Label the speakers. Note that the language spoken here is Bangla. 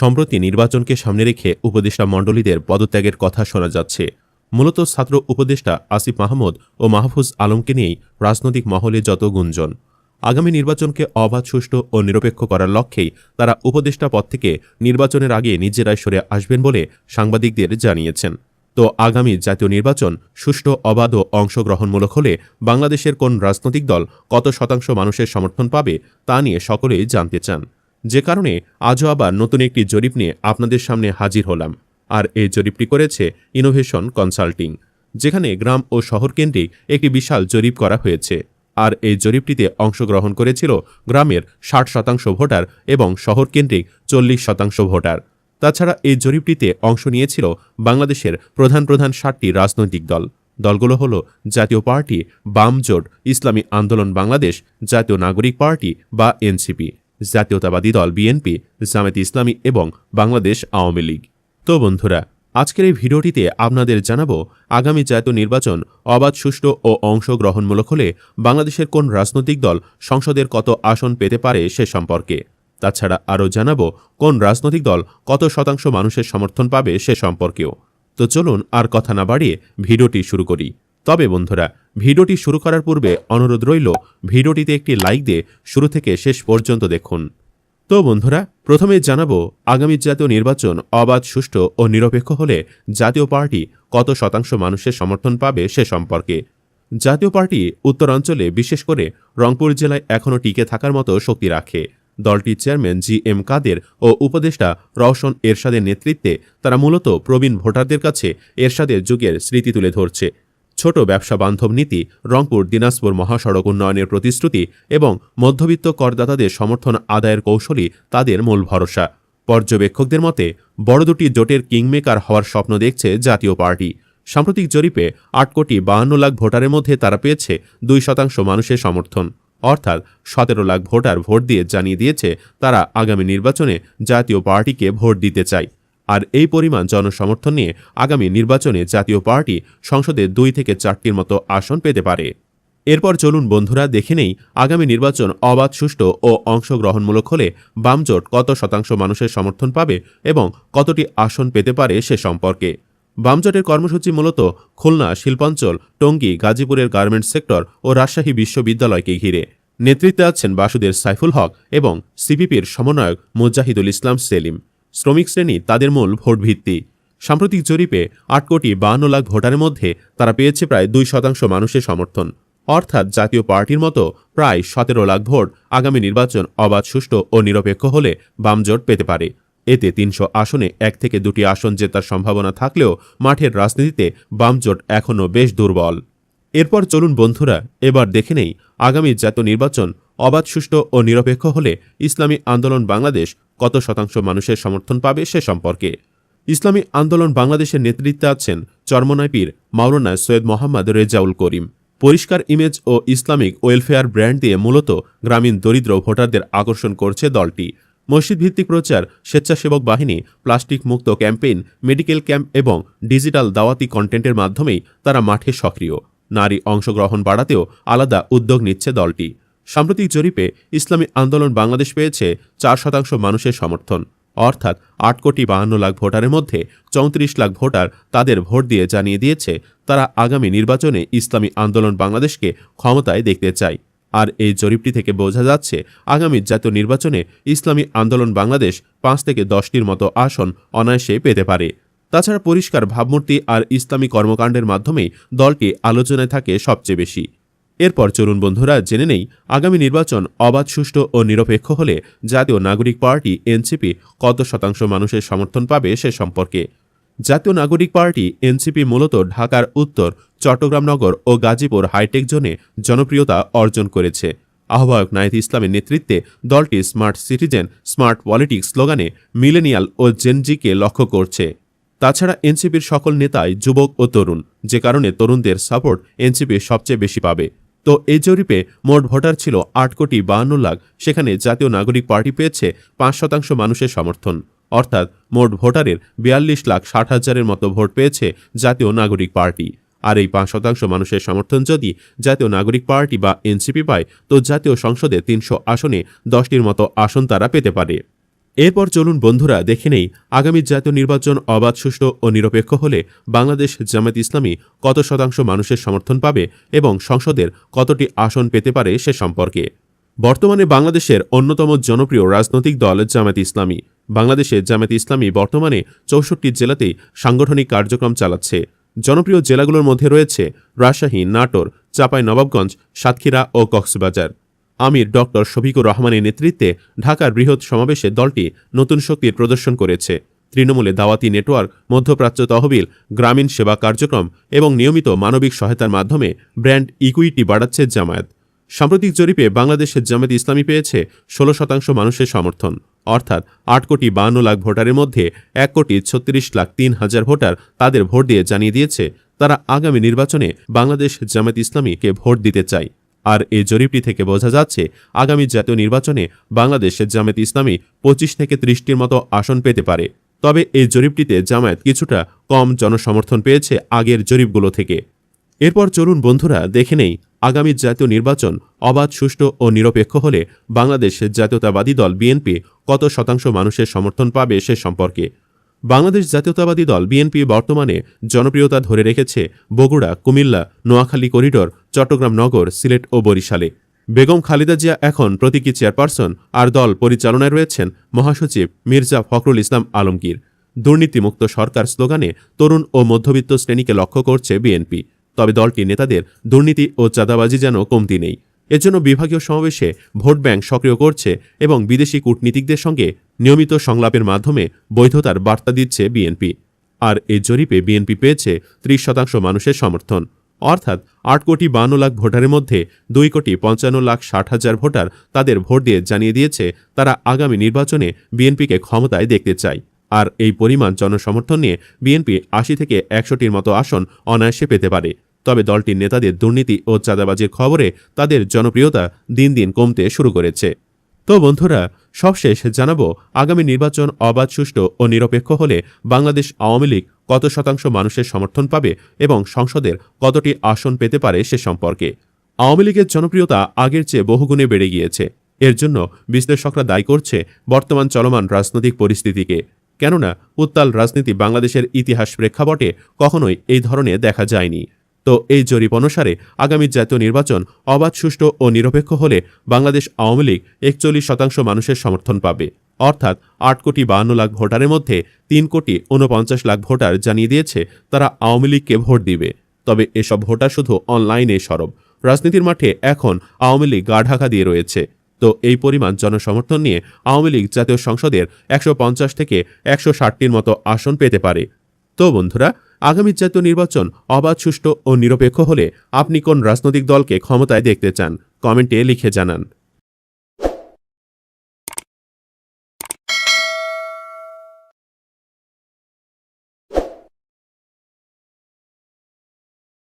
Speaker 1: সম্প্রতি নির্বাচনকে সামনে রেখে উপদেষ্টা মণ্ডলীদের পদত্যাগের কথা শোনা যাচ্ছে। মূলত ছাত্র উপদেষ্টা আসিফ মাহমুদ ও মাহফুজ আলমকে নিয়েই রাজনৈতিক মহলে যত গুঞ্জন। আগামী নির্বাচনকে অবাধ, সুষ্ঠু ও নিরপেক্ষ করার লক্ষ্যেই তারা উপদেষ্টা পদ থেকে নির্বাচনের আগে নিজেরাই সরে আসবেন বলে সাংবাদিকদের জানিয়েছেন। তো আগামী জাতীয় নির্বাচন সুষ্ঠু, অবাধ ও অংশগ্রহণমূলক হলে বাংলাদেশের কোন রাজনৈতিক দল কত শতাংশ মানুষের সমর্থন পাবে তা নিয়ে সকলেই জানতে চান। যে কারণে আজও আবার নতুন একটি জরিপ নিয়ে আপনাদের সামনে হাজির হলাম। আর এই জরিপটি করেছে ইনোভেশন কনসাল্টিং যেখানে গ্রাম ও শহর কেন্দ্রিক একটি বিশাল জরিপ করা হয়েছে। আর এই জরিপটিতে অংশগ্রহণ করেছিল গ্রামের ষাট শতাংশ ভোটার এবং শহর কেন্দ্রিক চল্লিশ শতাংশ ভোটার। তাছাড়া এই জরিপটিতে অংশ নিয়েছিল বাংলাদেশের প্রধান প্রধান ষাটটি রাজনৈতিক দল। দলগুলো হল জাতীয় পার্টি, বাম জোট, ইসলামী আন্দোলন বাংলাদেশ, জাতীয় নাগরিক পার্টি বা এনসিপি জাতীয়তাবাদী দল বিএনপি, জামায়াত ইসলামী এবং বাংলাদেশ আওয়ামী লীগ। তো বন্ধুরা, আজকের এই ভিডিওটিতে আপনাদের জানাব, আগামী জাতীয় নির্বাচন অবাধ, সুষ্ঠু ও অংশগ্রহণমূলক হলে বাংলাদেশের কোন রাজনৈতিক দল সংসদের কত আসন পেতে পারে সে সম্পর্কে। তাছাড়া আরও জানাব, কোন রাজনৈতিক দল কত শতাংশ মানুষের সমর্থন পাবে সে সম্পর্কেও। তো চলুন আর কথা না বাড়িয়ে ভিডিওটি শুরু করি। তবে বন্ধুরা, ভিডিওটি শুরু করার পূর্বে অনুরোধ রইল, ভিডিওটিতে একটি লাইক দিয়ে শুরু থেকে শেষ পর্যন্ত দেখুন। তো বন্ধুরা, প্রথমে জানাব, আগামী জাতীয় নির্বাচন অবাধ, সুষ্ঠু ও নিরপেক্ষ হলে জাতীয় পার্টি কত শতাংশ মানুষের সমর্থন পাবে সে সম্পর্কে। জাতীয় পার্টি উত্তরাঞ্চলে বিশেষ করে রংপুর জেলায় এখনও টিকে থাকার মতো শক্তি রাখে। দলটির চেয়ারম্যান জি এম কাদের ও উপদেষ্টা রওশন এরশাদের নেতৃত্বে তারা মূলত প্রবীণ ভোটারদের কাছে এরশাদের যুগের স্মৃতি তুলে ধরছে। ছোট ব্যবসা বান্ধব নীতি, রংপুর দিনাজপুর মহাসড়ক উন্নয়নের প্রতিশ্রুতি এবং মধ্যবিত্ত করদাতাদের সমর্থন আদায়ের কৌশলই তাদের মূল ভরসা। পর্যবেক্ষকদের মতে, বড় দুটি জোটের কিংমেকার হওয়ার স্বপ্ন দেখছে জাতীয় পার্টি। সাম্প্রতিক জরিপে আট কোটি বাহান্ন লাখ ভোটারের মধ্যে তারা পেয়েছে দুই শতাংশ মানুষের সমর্থন। অর্থাৎ সতেরো লাখ ভোটার ভোট দিয়ে জানিয়ে দিয়েছে তারা আগামী নির্বাচনে জাতীয় পার্টিকে ভোট দিতে চায়। আর এই পরিমাণ জনসমর্থন নিয়ে আগামী নির্বাচনে জাতীয় পার্টি সংসদে দুই থেকে চারটির মতো আসন পেতে পারে। এরপর চলুন বন্ধুরা, দেখে নেই আগামী নির্বাচন অবাধ, সুষ্ঠু ও অংশগ্রহণমূলক হলে বামজোট কত শতাংশ মানুষের সমর্থন পাবে এবং কতটি আসন পেতে পারে সে সম্পর্কে। বামজোটের কর্মসূচি মূলত খুলনা, শিল্পাঞ্চল, টঙ্গী, গাজীপুরের গার্মেন্টস সেক্টর ও রাজশাহী বিশ্ববিদ্যালয়কে ঘিরে। নেতৃত্বে আছেন বাসুদের সাইফুল হক এবং সিপিপির সমন্বয়ক মুজাহিদুল ইসলাম সেলিম। শ্রমিক শ্রেণি তাদের মূল ভোট ভিত্তি সাম্প্রতিক জরিপে আট কোটি বাহান্ন লাখ ভোটারের মধ্যে তারা পেয়েছে প্রায় দুই শতাংশ মানুষের সমর্থন। অর্থাৎ জাতীয় পার্টির মতো প্রায় সতেরো লাখ ভোট আগামী নির্বাচন অবাধ, সুষ্ঠু ও নিরপেক্ষ হলে বামজোট পেতে পারে। এতে তিনশো আসনে এক থেকে দুটি আসন জেতার সম্ভাবনা থাকলেও মাঠের রাজনীতিতে বামজোট এখনও বেশ দুর্বল। এরপর চলুন বন্ধুরা, এবার দেখে নেই আগামী জাতীয় নির্বাচন অবাধ, সুষ্ঠু ও নিরপেক্ষ হলে ইসলামী আন্দোলন বাংলাদেশ কত শতাংশ মানুষের সমর্থন পাবে সে সম্পর্কে। ইসলামী আন্দোলন বাংলাদেশের নেতৃত্বে আছেন চরমনায় পীর মাওলানা সৈয়দ মোহাম্মদ রেজাউল করিম। পরিষ্কার ইমেজ ও ইসলামিক ওয়েলফেয়ার ব্র্যান্ড দিয়ে মূলত গ্রামীণ দরিদ্র ভোটারদের আকর্ষণ করছে দলটি। মসজিদ ভিত্তিক প্রচার, স্বেচ্ছাসেবক বাহিনী, প্লাস্টিক মুক্ত ক্যাম্পেইন, মেডিকেল ক্যাম্প এবং ডিজিটাল দাওয়াতি কন্টেন্টের মাধ্যমেই তারা মাঠে সক্রিয়। নারী অংশগ্রহণ বাড়াতেও আলাদা উদ্যোগ নিচ্ছে দলটি। সাম্প্রতিক জরিপে ইসলামী আন্দোলন বাংলাদেশ পেয়েছে চার শতাংশ মানুষের সমর্থন। অর্থাৎ আট কোটি বাহান্ন লাখ ভোটারের মধ্যে চৌত্রিশ লাখ ভোটার তাদের ভোট দিয়ে জানিয়ে দিয়েছে তারা আগামী নির্বাচনে ইসলামী আন্দোলন বাংলাদেশকে ক্ষমতায় দেখতে চায়। আর এই জরিপটি থেকে বোঝা যাচ্ছে, আগামী জাতীয় নির্বাচনে ইসলামী আন্দোলন বাংলাদেশ পাঁচ থেকে দশটির মতো আসন অনায়াসে পেতে পারে। তাছাড়া পরিষ্কার ভাবমূর্তি আর ইসলামী কর্মকাণ্ডের মাধ্যমেই দলটি আলোচনায় থাকে সবচেয়ে বেশি। এরপর চলুন বন্ধুরা, জেনে নেই আগামী নির্বাচন অবাধ, সুষ্ঠু ও নিরপেক্ষ হলে জাতীয় নাগরিক পার্টি, এনসিপি, কত শতাংশ মানুষের সমর্থন পাবে সে সম্পর্কে। জাতীয় নাগরিক পার্টি, এনসিপি মূলত ঢাকার উত্তর চট্টগ্রাম নগর ও গাজীপুর হাইটেক জোনে জনপ্রিয়তা অর্জন করেছে। আহ্বায়ক নায়েদ ইসলামের নেতৃত্বে দলটি স্মার্ট সিটিজেন, স্মার্ট পলিটিক্স স্লোগানে মিলেনিয়াল ও জেনজিকে লক্ষ্য করছে। তাছাড়া এনসিপির সকল নেতাই যুবক ও তরুণ, যে কারণে তরুণদের সাপোর্ট এনসিপি সবচেয়ে বেশি পাবে। তো এই জরিপে মোট ভোটার ছিল আট কোটি বাহান্ন লাখ। সেখানে জাতীয় নাগরিক পার্টি পেয়েছে পাঁচ শতাংশ মানুষের সমর্থন। অর্থাৎ মোট ভোটারের বিয়াল্লিশ লাখ ষাট হাজারের মতো ভোট পেয়েছে জাতীয় নাগরিক পার্টি। আর এই পাঁচ শতাংশ মানুষের সমর্থন যদি জাতীয় নাগরিক পার্টি বা এনসিপি পায়, তো জাতীয় সংসদে তিনশো আসনে দশটির মতো আসন তারা পেতে পারে। এরপর চলুন বন্ধুরা, দেখে নেই আগামী জাতীয় নির্বাচন অবাধ, সুষ্ঠু ও নিরপেক্ষ হলে বাংলাদেশ জামাত ইসলামী কত শতাংশ মানুষের সমর্থন পাবে এবং সংসদের কতটি আসন পেতে পারে সে সম্পর্কে। বর্তমানে বাংলাদেশের অন্যতম জনপ্রিয় রাজনৈতিক দল জামাত ইসলামী। বাংলাদেশে জামাত ইসলামী বর্তমানে চৌষট্টি জেলাতেই সাংগঠনিক কার্যক্রম চালাচ্ছে। জনপ্রিয় জেলাগুলোর মধ্যে রয়েছে রাজশাহী, নাটোর চাপাই নবাবগঞ্জ সাতক্ষীরা ও কক্সবাজার। আমির ডক্টর শফিকুর রহমানের নেতৃত্বে ঢাকার বৃহৎ সমাবেশে দলটি নতুন শক্তির প্রদর্শন করেছে। তৃণমূলে দাওয়াতি নেটওয়ার্ক, মধ্যপ্রাচ্য তহবিল, গ্রামীণ সেবা কার্যক্রম এবং নিয়মিত মানবিক সহায়তার মাধ্যমে ব্র্যান্ড ইকুইটি বাড়াচ্ছে জামায়াত। সাম্প্রতিক জরিপে বাংলাদেশের জামায়াত ইসলামী পেয়েছে ষোলো শতাংশ মানুষের সমর্থন। অর্থাৎ আট কোটি বান্ন লাখ ভোটারের মধ্যে এক কোটি ছত্রিশ লাখ তিন হাজার ভোটার তাদের ভোট দিয়ে জানিয়ে দিয়েছে, তারা আগামী নির্বাচনে বাংলাদেশ জামায়াত ইসলামীকে ভোট দিতে চায়। আর এই জরিপটি থেকে বোঝা যাচ্ছে, আগামী জাতীয় নির্বাচনে বাংলাদেশের জামায়াত ইসলামী পঁচিশ থেকে ত্রিশটির মতো আসন পেতে পারে। তবে এই জরিপটিতে জামায়াত কিছুটা কম জনসমর্থন পেয়েছে আগের জরিপগুলো থেকে। এরপর চলুন বন্ধুরা, দেখে নেই আগামী জাতীয় নির্বাচন অবাধ, সুষ্ঠু ও নিরপেক্ষ হলে বাংলাদেশের জাতীয়তাবাদী দল বিএনপি কত শতাংশ মানুষের সমর্থন পাবে সে সম্পর্কে। বাংলাদেশ জাতীয়তাবাদী দল বিএনপি বর্তমানে জনপ্রিয়তা ধরে রেখেছে বগুড়া, কুমিল্লা, নোয়াখালী করিডোর, চট্টগ্রাম নগর, সিলেট ও বরিশালে। বেগম খালেদা জিয়া এখন প্রতীকী চেয়ারপারসন আর দল পরিচালনায় রয়েছেন মহাসচিব মির্জা ফখরুল ইসলাম আলমগীর। দুর্নীতিমুক্ত সরকার স্লোগানে তরুণ ও মধ্যবিত্ত শ্রেণীকে লক্ষ্য করছে বিএনপি। তবে দলটির নেতাদের দুর্নীতি ও চাঁদাবাজি যেন কমতি নেই। এজন্য বিভাগীয় সমাবেশে ভোট ব্যাংক সক্রিয় করছে এবং বিদেশি কূটনীতিকদের সঙ্গে নিয়মিত সংলাপের মাধ্যমে বৈধতার বার্তা দিচ্ছে বিএনপি। আর এই জরিপে বিএনপি পেয়েছে ত্রিশ শতাংশ মানুষের সমর্থন। অর্থাৎ আট কোটি বান্ন লাখ ভোটারের মধ্যে দুই কোটি পঞ্চান্ন লাখ ষাট হাজার ভোটার তাদের ভোট দিয়ে জানিয়ে দিয়েছে তারা আগামী নির্বাচনে বিএনপিকে ক্ষমতায় দেখতে চায়। আর এই পরিমাণ জনসমর্থন নিয়ে বিএনপি আশি থেকে একশোটির মতো আসন অনায়াসে পেতে পারে। তবে দলটির নেতাদের দুর্নীতি ও চাঁদাবাজির খবরে তাদের জনপ্রিয়তা দিন দিন কমতে শুরু করেছে। তো বন্ধুরা সবশেষ জানাব, আগামী নির্বাচন অবাধ, সুষ্ঠু ও নিরপেক্ষ হলে বাংলাদেশ আওয়ামী লীগ কত শতাংশ মানুষের সমর্থন পাবে এবং সংসদের কতটি আসন পেতে পারে সে সম্পর্কে। আওয়ামী লীগের জনপ্রিয়তা আগের চেয়ে বহুগুণে বেড়ে গিয়েছে। এর জন্য বিশ্লেষকরা দায়ী করছে বর্তমান চলমান রাজনৈতিক পরিস্থিতিকে। কেননা, উত্তাল রাজনীতি বাংলাদেশের ইতিহাস প্রেক্ষাপটে কখনোই এই ধরনের দেখা যায়নি। তো এই জরিপ অনুসারে আগামী জাতীয় নির্বাচন অবাধ, সুষ্ঠু ও নিরপেক্ষ হলে বাংলাদেশ আওয়ামী লীগ একচল্লিশ শতাংশ মানুষের সমর্থন পাবে। অর্থাৎ আট কোটি বাহান্ন লাখ ভোটারের মধ্যে তিন কোটি ঊনপঞ্চাশ লাখ ভোটার জানিয়ে দিয়েছে তারা আওয়ামী লীগকে ভোট দিবে। তবে এসব ভোটার শুধু অনলাইনে সরব। রাজনীতির মাঠে এখন আওয়ামী লীগ গা ঢাকা দিয়ে রয়েছে। তো এই পরিমাণ জনসমর্থন নিয়ে আওয়ামী লীগ জাতীয় সংসদের একশো পঞ্চাশ থেকে একশো ষাটটির মতো আসন পেতে পারে। তো বন্ধুরা আগামী জাতীয় নির্বাচন অবাধ, সুষ্ঠু ও নিরপেক্ষ হলে আপনি কোন রাজনৈতিক দলকে ক্ষমতায় দেখতে চান? কমেন্টে লিখে জানান।